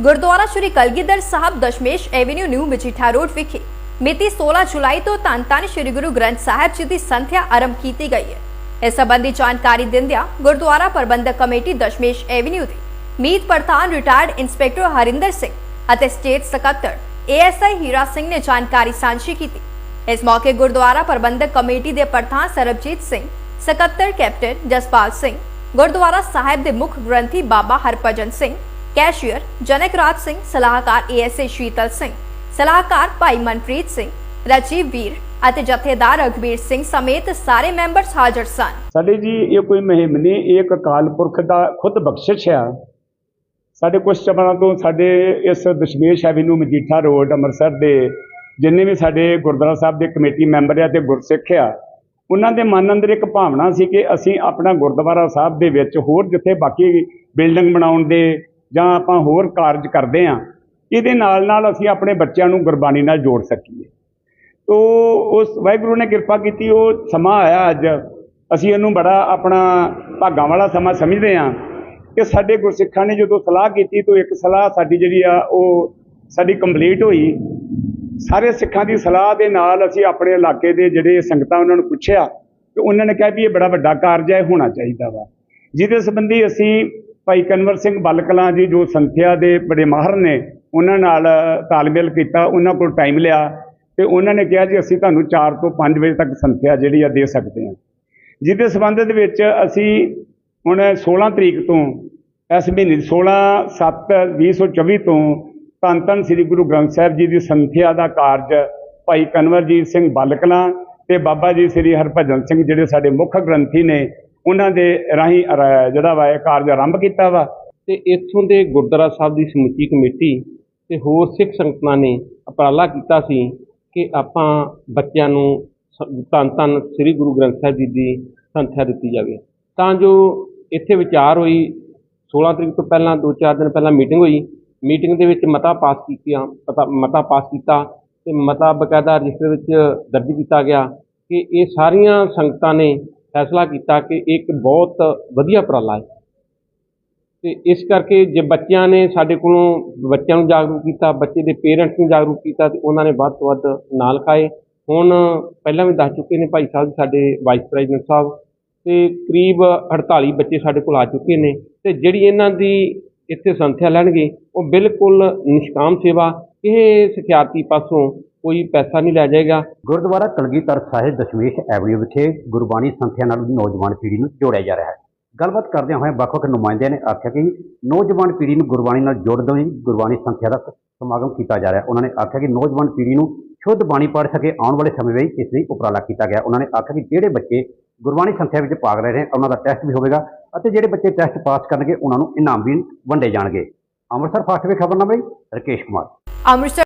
Gurdwara Shri Kalgidhar Sahib Dashmesh avenue new Majitha road ਵਿਖੇ ਮਿਤੀ 16 ਜੁਲਾਈ ਤੋਂ ਧੰਨ ਸ਼੍ਰੀ ਗੁਰੂ ਗ੍ਰੰਥ ਸਾਹਿਬ ਜੀ ਦੀ ਸੰਥਿਆ ਆਰੰਭ ਕੀਤੀ ਗਈ ਹੈ। ਇਸ ਸੰਬੰਧੀ ਜਾਣਕਾਰੀ ਦਿੰਦਿਆਂ ਗੁਰਦੁਆਰਾ ਪ੍ਰਬੰਧਕ ਕਮੇਟੀ ਦਸ਼ਮੇਸ਼ ਐਵੇਨਿਊ ਦੇ ਮੀਤ ਪ੍ਰਧਾਨ ਰਿਟਾਇਰਡ ਇੰਸਪੈਕਟਰ ਹਰਿੰਦਰ ਸਿੰਘ ਅਤੇ ਸਟੇਟ ਸਕੱਤਰ ਏਐਸਆਈ ਹੀਰਾ ਸਿੰਘ ਨੇ ਜਾਣਕਾਰੀ ਸਾਂਝੀ ਕੀਤੀ। ਇਸ ਮੌਕੇ ਗੁਰਦੁਆਰਾ ਪ੍ਰਬੰਧਕ ਕਮੇਟੀ ਦੇ ਪ੍ਰਧਾਨ ਸਰਬਜੀਤ ਸਿੰਘ, ਸਕੱਤਰ ਕੈਪਟਨ ਜਸਪਾਲ ਸਿੰਘ, ਗੁਰਦੁਆਰਾ ਸਾਹਿਬ ਦੇ ਮੁੱਖ ਗ੍ਰੰਥੀ ਬਾਬਾ ਹਰਭਜਨ ਸਿੰਘ ਕੈਸ਼ੀਅਰ, ਜਨਕਰਾਜ ਸਿੰਘ, ਸਲਾਹਕਾਰ ਏਐਸਏ ਸ਼ੀਤਲ ਸਿੰਘ, ਸਲਾਹਕਾਰ ਭਾਈ ਮਨਪ੍ਰੀਤ ਸਿੰਘ, ਰਾਜੀਵ ਵੀਰ ਅਤੇ ਜਥੇਦਾਰ ਰਘਬੀਰ ਸਿੰਘ ਸਮੇਤ ਸਾਰੇ ਮੈਂਬਰਸ ਹਾਜ਼ਰ ਸਨ। ਸਾਡੇ ਜੀ ਇਹ ਕੋਈ ਮੁਹਿੰਮ ਨਹੀਂ, ਇਹ ਅਕਾਲ ਪੁਰਖ ਦਾ ਖੁਦ ਬਖਸ਼ਿਸ਼ ਆ। ਸਾਡੇ ਕੁਝ ਚਬਰਾਂ ਤੋਂ ਸਾਡੇ ਇਸ ਦਸ਼ਮੇਸ਼ ਐਵਨਿਊ ਮਜੀਠਾ ਰੋਡ ਅੰਮ੍ਰਿਤਸਰ ਦੇ ਜਿੰਨੇ ਵੀ ਸਾਡੇ ਗੁਰਦੁਆਰਾ ਸਾਹਿਬ ਦੇ ਕਮੇਟੀ ਮੈਂਬਰ ਆ ਤੇ ਗੁਰਸਿੱਖ ਆ, ਉਹਨਾਂ ਦੇ ਮਨ ਅੰਦਰ ਇੱਕ ਭਾਵਨਾ ਸੀ ਕਿ ਅਸੀਂ ਆਪਣਾ ਗੁਰਦੁਆਰਾ ਸਾਹਿਬ ਦੇ ਵਿੱਚ ਹੋਰ ਜਿੱਥੇ ਬਾਕੀ ਬਿਲਡਿੰਗ ਬਣਾਉਣ ਦੇ ਜਾਂ ਆਪਾਂ ਹੋਰ ਕਾਰਜ ਕਰਦੇ ਆ ਇਹਦੇ ਨਾਲ ਨਾਲ ਅਸੀਂ ਆਪਣੇ ਬੱਚਿਆਂ ਨੂੰ ਗੁਰਬਾਣੀ ਨਾਲ ਜੋੜ ਸਕੀਏ। ਤੋ ਉਸ ਵਾਹਿਗੁਰੂ ਨੇ ਕਿਰਪਾ ਕੀਤੀ, ਉਹ ਸਮਾਂ ਆਇਆ ਅੱਜ। ਅਸੀਂ ਇਹਨੂੰ ਬੜਾ ਆਪਣਾ ਭਾਗਾਂ ਵਾਲਾ ਸਮਾਂ ਸਮਝਦੇ ਹਾਂ ਕਿ ਸਾਡੇ ਗੁਰਸਿੱਖਾਂ ਨੇ ਜਦੋਂ ਸਲਾਹ ਕੀਤੀ, ਤਾਂ ਇੱਕ ਸਲਾਹ ਸਾਡੀ ਜਿਹੜੀ ਆ, ਉਹ ਸਾਡੀ ਕੰਪਲੀਟ ਹੋਈ। ਸਾਰੇ ਸਿੱਖਾਂ ਦੀ ਸਲਾਹ ਦੇ ਨਾਲ ਅਸੀਂ ਆਪਣੇ ਇਲਾਕੇ ਦੇ ਜਿਹੜੇ ਸੰਗਤਾਂ ਉਹਨਾਂ ਨੂੰ ਪੁੱਛਿਆ, ਤੇ ਉਹਨਾਂ ਨੇ ਕਿਹਾ ਵੀ ਇਹ ਬੜਾ ਵੱਡਾ ਕਾਰਜ ਹੈ ਹੋਣਾ ਚਾਹੀਦਾ ਵਾ। ਜਿਹਦੇ ਸੰਬੰਧੀ ਅਸੀਂ ਭਾਈ ਕਨਵਰ ਸਿੰਘ ਬਲਕਲਾਂ ਜੀ ਜੋ ਸੰਥਿਆ ਦੇ ਬੜੇ ਮਾਹਰ ਨੇ, ਉਹਨਾਂ ਨਾਲ ਤਾਲਮੇਲ ਕੀਤਾ, ਉਹਨਾਂ ਕੋਲ ਟਾਈਮ ਲਿਆ ਤੇ ਉਹਨਾਂ ਨੇ ਕਿਹਾ ਜੀ, ਅਸੀਂ ਤੁਹਾਨੂੰ 4 ਤੋਂ 5 ਵਜੇ ਤੱਕ ਸੰਥਿਆ ਜਿਹੜੀ ਆ ਦੇ ਸਕਦੇ ਹਾਂ। ਜਿਹਦੇ ਸੰਬੰਧ ਦੇ ਵਿੱਚ ਅਸੀਂ ਹੁਣ 16 ਤਰੀਕ ਤੋਂ, ਇਸ ਮਹੀਨੇ ਦੀ 16 7 2024 ਤੋਂ ਧੰਨ ਧੰਨ ਸ੍ਰੀ ਗੁਰੂ ਗ੍ਰੰਥ ਸਾਹਿਬ ਜੀ ਦੀ ਸੰਥਿਆ ਦਾ ਕਾਰਜ ਭਾਈ ਕਨਵਰਜੀਤ ਸਿੰਘ ਬਲਕਲਾਂ ਤੇ ਬਾਬਾ ਜੀ ਸ੍ਰੀ ਹਰਭਜਨ ਸਿੰਘ, ਜਿਹੜੇ ਸਾਡੇ ਮੁੱਖ ਗ੍ਰੰਥੀ ਨੇ ਉਹਨਾਂ ਦੇ ਰਾਹੀਂ ਜਿਹੜਾ ਵਾ ਇਹ ਕਾਰਜ ਆਰੰਭ ਕੀਤਾ ਵਾ। ਤੇ ਇੱਥੋਂ ਦੇ ਗੁਰਦੁਆਰਾ ਸਾਹਿਬ ਦੀ ਸਮੁੱਚੀ ਕਮੇਟੀ ਤੇ ਹੋਰ ਸਿੱਖ ਸੰਗਤਾਂ ਨੇ ਉਪਰਾਲਾ ਕੀਤਾ ਸੀ ਕਿ ਆਪਾਂ ਬੱਚਿਆਂ ਨੂੰ ਸ- ਧੰਨ ਧੰਨ ਸ੍ਰੀ ਗੁਰੂ ਗ੍ਰੰਥ ਸਾਹਿਬ ਜੀ ਦੀ ਸੰਥਿਆ ਦਿੱਤੀ ਜਾਵੇ। ਤਾਂ ਜੋ ਇੱਥੇ ਵਿਚਾਰ ਹੋਈ 16 ਤਰੀਕ ਤੋਂ ਪਹਿਲਾਂ 2-4 ਦਿਨ ਪਹਿਲਾਂ ਮੀਟਿੰਗ ਹੋਈ। ਮੀਟਿੰਗ ਦੇ ਵਿੱਚ ਮਤਾ ਪਾਸ ਕੀਤੀਆਂ, ਪਤਾ, ਮਤਾ ਪਾਸ ਕੀਤਾ ਤੇ ਮਤਾ ਬਕਾਇਦਾ ਰਜਿਸਟਰ ਵਿੱਚ ਦਰਜ ਕੀਤਾ ਗਿਆ ਕਿ ਇਹ ਸਾਰੀਆਂ ਸੰਗਤਾਂ ਨੇ ਫੈਸਲਾ ਕੀਤਾ ਕਿ ਇੱਕ ਬਹੁਤ ਵਧੀਆ ਉਪਰਾਲਾ ਹੈ। ਤੇ ਇਸ ਕਰਕੇ ਜੇ ਬੱਚਿਆਂ ਨੇ ਸਾਡੇ ਕੋਲੋਂ ਬੱਚਿਆਂ ਨੂੰ ਜਾਗਰੂਕ ਕੀਤਾ, ਬੱਚੇ ਦੇ ਪੇਰੈਂਟਸ ਨੂੰ ਜਾਗਰੂਕ ਕੀਤਾ ਤੇ ਉਹਨਾਂ ਨੇ ਵੱਧ ਤੋਂ ਵੱਧ ਨਾਲ ਖਾਏ। ਹੁਣ ਪਹਿਲਾਂ ਵੀ ਦੱਸ ਚੁੱਕੇ ਨੇ ਭਾਈ ਸਾਹਿਬ, ਸਾਡੇ ਵਾਈਸ ਪ੍ਰੈਜ਼ੀਡੈਂਟ ਸਾਹਿਬ ਤੇ ਕਰੀਬ 48 ਬੱਚੇ ਸਾਡੇ ਕੋਲ ਆ ਚੁੱਕੇ ਨੇ ਤੇ ਜਿਹੜੀ ਇਹਨਾਂ ਦੀ ਇੱਥੇ ਸੰਥਿਆ ਲੈਣਗੇ, ਉਹ ਬਿਲਕੁਲ ਨਿਸ਼ਕਾਮ ਸੇਵਾ ਇਹ ਸਿਖਿਆਰਥੀ ਪਾਸੋਂ ਕੋਈ ਪੈਸਾ ਨਹੀਂ ਲੈ ਜਾਏਗਾ। ਗੁਰਦੁਆਰਾ ਕਲਗੀਧਰ ਸਾਹਿਬ ਦਸ਼ਮੇਸ਼ ਐਵਨਿਊ ਵਿਖੇ ਗੁਰਬਾਣੀ ਸੰਥਿਆ ਨਾਲ ਨੌਜਵਾਨ ਪੀੜ੍ਹੀ ਨੂੰ ਜੋੜਿਆ ਜਾ ਰਿਹਾ ਹੈ। ਗੱਲਬਾਤ ਕਰਦਿਆਂ ਹੋਏ ਵੱਖ-ਵੱਖ ਨੁਮਾਇੰਦਿਆਂ ਨੇ ਆਖਿਆ ਕਿ ਨੌਜਵਾਨ ਪੀੜ੍ਹੀ ਨੂੰ ਗੁਰਬਾਣੀ ਨਾਲ ਜੋੜਨ ਲਈ ਗੁਰਬਾਣੀ ਸੰਥਿਆ ਦਾ ਸਮਾਗਮ ਕੀਤਾ ਜਾ ਰਿਹਾ ਉਹਨਾਂ ਨੇ ਆਖਿਆ ਕਿ ਨੌਜਵਾਨ ਪੀੜ੍ਹੀ ਨੂੰ ਸ਼ੁੱਧ ਬਾਣੀ ਪੜ੍ਹ ਸਕੇ, ਆਉਣ ਵਾਲੇ ਸਮੇਂ ਵਿੱਚ ਇਸ ਲਈ ਉਪਰਾਲਾ ਕੀਤਾ ਗਿਆ। ਉਹਨਾਂ ਨੇ ਆਖਿਆ ਕਿ ਜਿਹੜੇ ਬੱਚੇ ਗੁਰਬਾਣੀ ਸੰਥਿਆ ਵਿੱਚ ਭਾਗ ਲੈ ਰਹੇ ਨੇ ਉਹਨਾਂ ਦਾ ਟੈਸਟ ਵੀ ਹੋਵੇਗਾ ਅਤੇ ਜਿਹੜੇ ਬੱਚੇ ਟੈਸਟ ਪਾਸ ਕਰਨਗੇ, ਉਹਨਾਂ ਨੂੰ ਇਨਾਮ ਵੀ ਵੰਡੇ ਜਾਣਗੇ। ਅੰਮ੍ਰਿਤਸਰ ਫਾਸਟ ਵੇ ਖਬਰਨਾਮੇ ਲਈ ਰਕੇਸ਼ ਕੁਮਾਰ ਅੰਮ੍ਰਿਤਸਰ